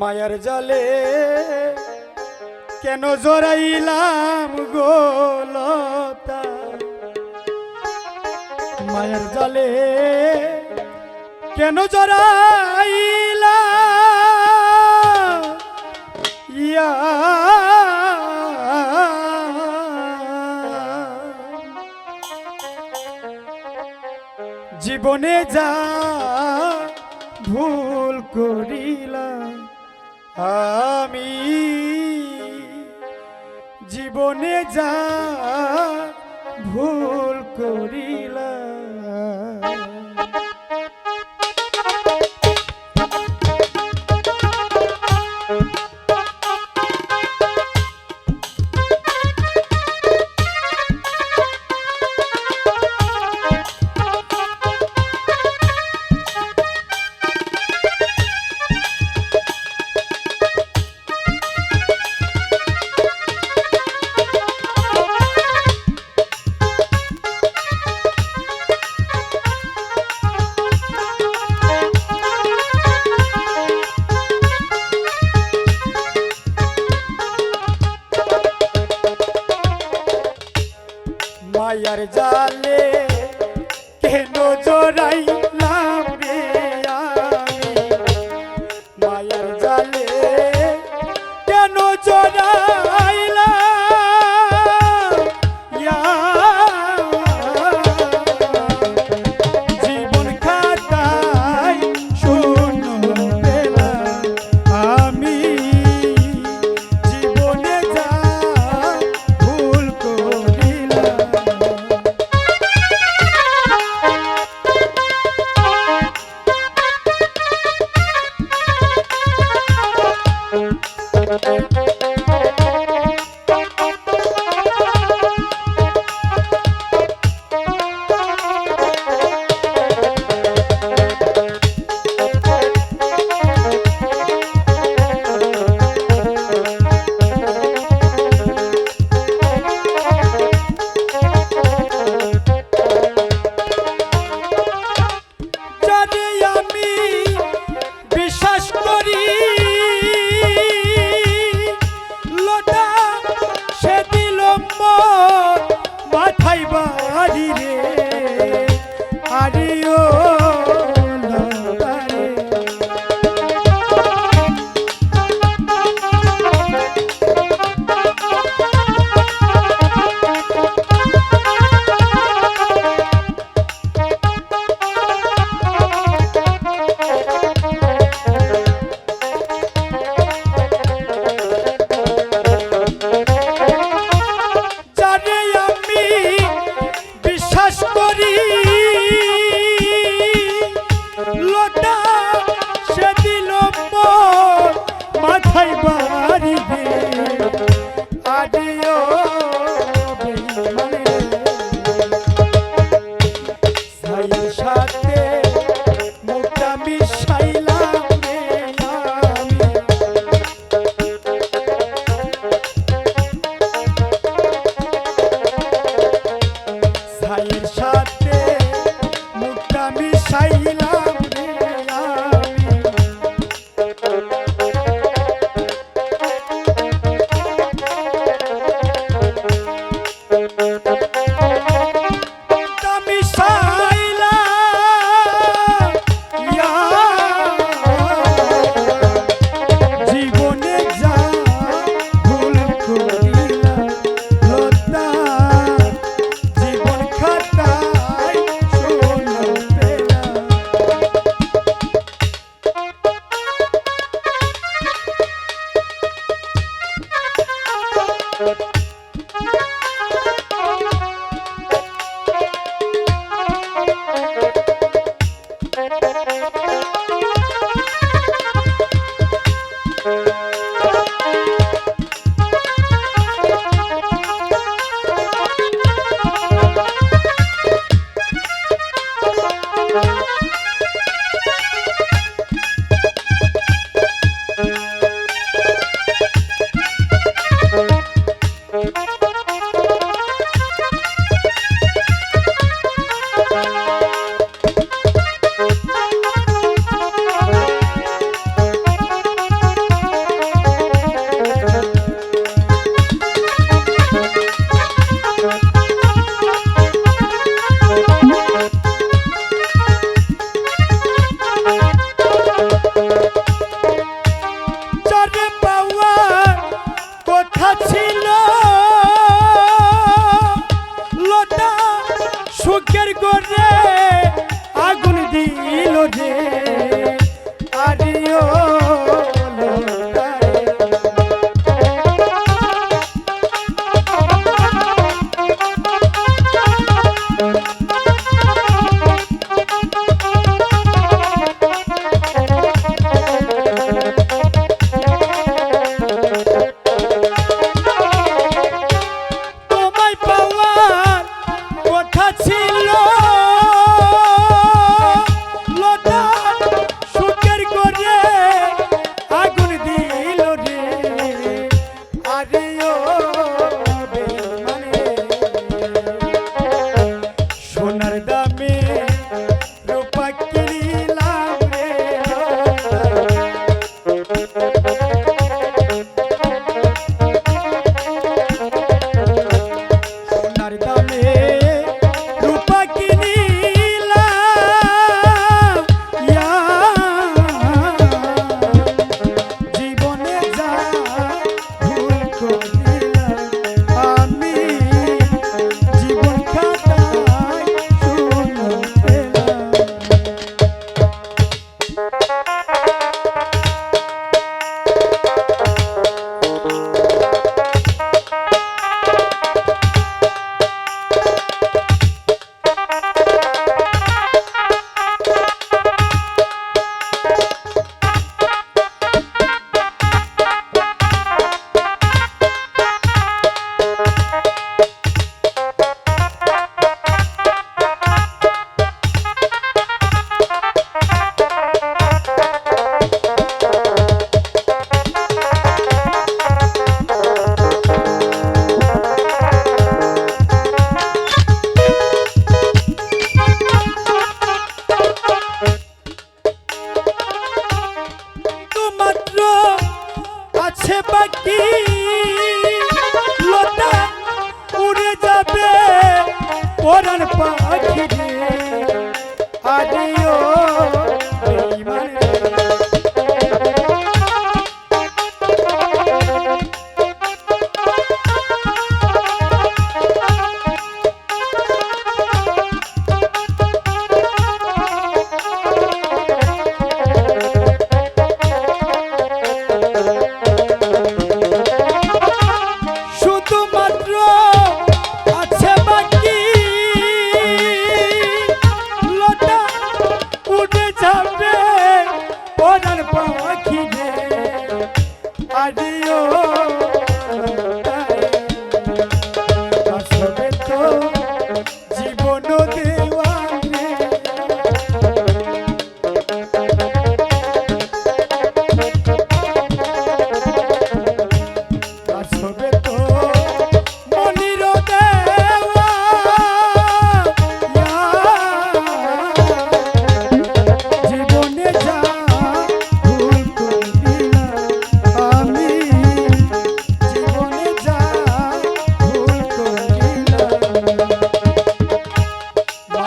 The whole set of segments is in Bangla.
মায়ার জালে কেন জড়াইলাম গোলতা মায়ার জালে কেন জড়াইলাম? ইয়া। জীবনে যা ভুল করিলাম আমি জীবনে যা মায়ার জালে প্রিয়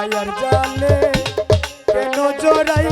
মায়ার জালে কেন জড়াই